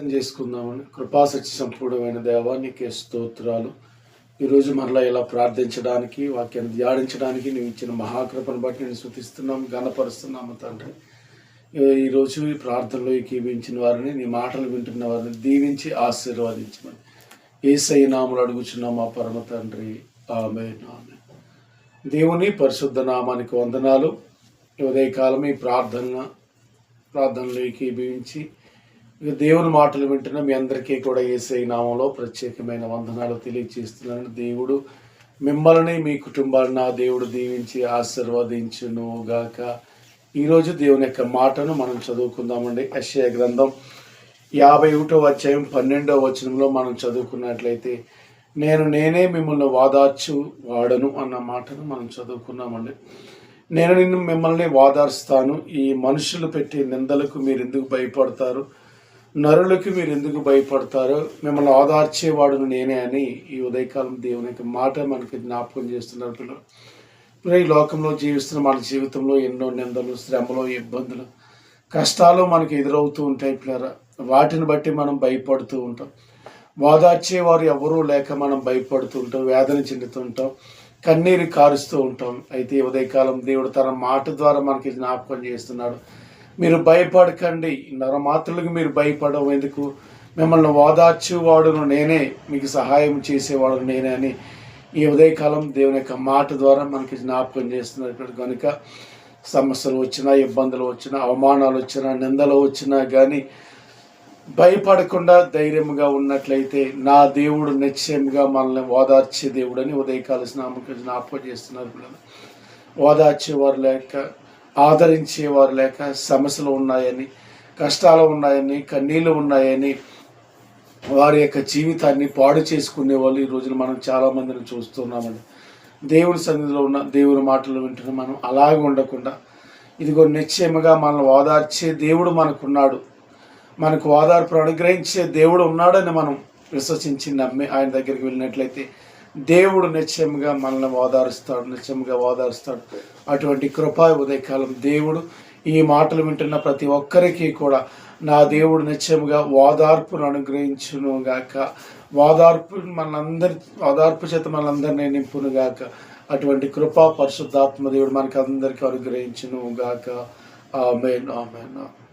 ప్రార్థన చేసుకుందామని కృపాసత్య సంపూర్ణమైన దేవా నీకే స్తోత్రాలు. ఈరోజు మరలా ఇలా ప్రార్థించడానికి వాక్యాన్ని ధ్యానించడానికి నువ్వు ఇచ్చిన మహాకృపను బట్టి నేను శృతిస్తున్నాం గణపరుస్తున్నాము తండ్రి. ఈ- ఈరోజు ఈ ప్రార్థనలో ఏకీవించిన వారిని నీ మాటలు వింటున్న వారిని దీవించి ఆశీర్వదించమని. ఏసై నామలు అడుగుచున్నాం మా పరమ తండ్రి. ఆమె ఆమె దేవుని పరిశుద్ధ నామానికి వందనాలు. ఉదయకాలం ఈ ప్రార్థన ప్రార్థనలో ఏకీభవించి ఇక దేవుని మాటలు వింటున్న మీ అందరికీ కూడా ఏసై నామంలో ప్రత్యేకమైన వందనాలు తెలియజేస్తున్నాను. దేవుడు మిమ్మల్ని మీ కుటుంబాలను నా దేవుడు దీవించి ఆశీర్వదించును గాక ఈరోజు దేవుని యొక్క మాటను మనం చదువుకుందామండి. యెషయా గ్రంథం యాభై ఒకటో అధ్యాయం పన్నెండవ వచనంలో మనం చదువుకున్నట్లయితే నేను నేనే మిమ్మల్ని వాదార్చు వాడను అన్న మాటను మనం చదువుకున్నామండి. నేను నిన్ను మిమ్మల్ని వాదార్స్తాను ఈ మనుషులు పెట్టే నిందలకు మీరు ఎందుకు భయపడతారు? నరులకి మీరు ఎందుకు భయపడతారు మిమ్మల్ని ఆదార్చేవాడును నేనే అని ఈ ఉదయకాలం దేవుని యొక్క మాట మనకి జ్ఞాపకం చేస్తున్నారు పిల్లలు. ఇప్పుడు ఈ లోకంలో జీవిస్తున్న మన జీవితంలో ఎన్నో నిందలు శ్రమలు ఇబ్బందులు కష్టాలు మనకి ఎదురవుతూ ఉంటాయి పిల్లరా. వాటిని బట్టి మనం భయపడుతూ ఉంటాం. వాదార్చేవారు ఎవరూ లేక మనం భయపడుతూ ఉంటాం వేదన చెందుతుంటాం కన్నీరు కారుస్తూ ఉంటాం. అయితే ఉదయకాలం దేవుడు తన మాట ద్వారా మనకి జ్ఞాపకం చేస్తున్నాడు. మీరు భయపడకండి. నరమాత్రులకు మీరు భయపడవు. ఎందుకు? మిమ్మల్ని వాదార్చేవాడును నేనే. మీకు సహాయం చేసేవాడు నేనే అని ఈ ఉదయకాలం దేవుని యొక్క మాట ద్వారా మనకి జ్ఞాపకం చేస్తున్నారు. కనుక సమస్యలు వచ్చినా ఇబ్బందులు వచ్చినా అవమానాలు వచ్చినా నిందలు వచ్చినా కానీ భయపడకుండా ధైర్యంగా ఉన్నట్లయితే నా దేవుడు నిశ్చయంగా మనల్ని ఓదార్చే దేవుడని ఉదయకాల స్నామకం జ్ఞాపకం చేస్తున్నారు పిల్లలు. ఓదార్చేవారు లేక ఆదరించేవారు లేక సమస్యలు ఉన్నాయని కష్టాలు ఉన్నాయని కన్నీళ్ళు ఉన్నాయని వారి యొక్క జీవితాన్ని పాడు చేసుకునే వాళ్ళు ఈ రోజున మనం చాలా మందిని చూస్తున్నామండి. దేవుని సన్నిధిలో ఉన్న దేవుని మాటలు వింటున్న మనం అలాగే ఉండకుండా ఇదిగో నిశ్చయముగా మనల్ని ఓదార్చే దేవుడు మనకున్నాడు. మనకు ఓదార్పు అనుగ్రహించే దేవుడు ఉన్నాడని మనం విశ్వసించి నమ్మి ఆయన దగ్గరికి వెళ్ళినట్లయితే దేవుడు నిశ్చయముగా మనల్ని ఓదారుస్తాడు నిశ్చయముగా ఓదారుస్తాడు. అటువంటి కృపా ఉదయకాలం దేవుడు ఈ మాటలు వింటున్న ప్రతి ఒక్కరికి కూడా నా దేవుడు నిత్యముగా ఓదార్పును అనుగ్రహించును గాక. ఓదార్పు మనందరి ఓదార్పు చేత మనందరినీ నింపును గాక. అటువంటి కృపా పరిశుద్ధాత్మ దేవుడు మనకి అందరికీ అనుగ్రహించును గాక. Amen amen amen.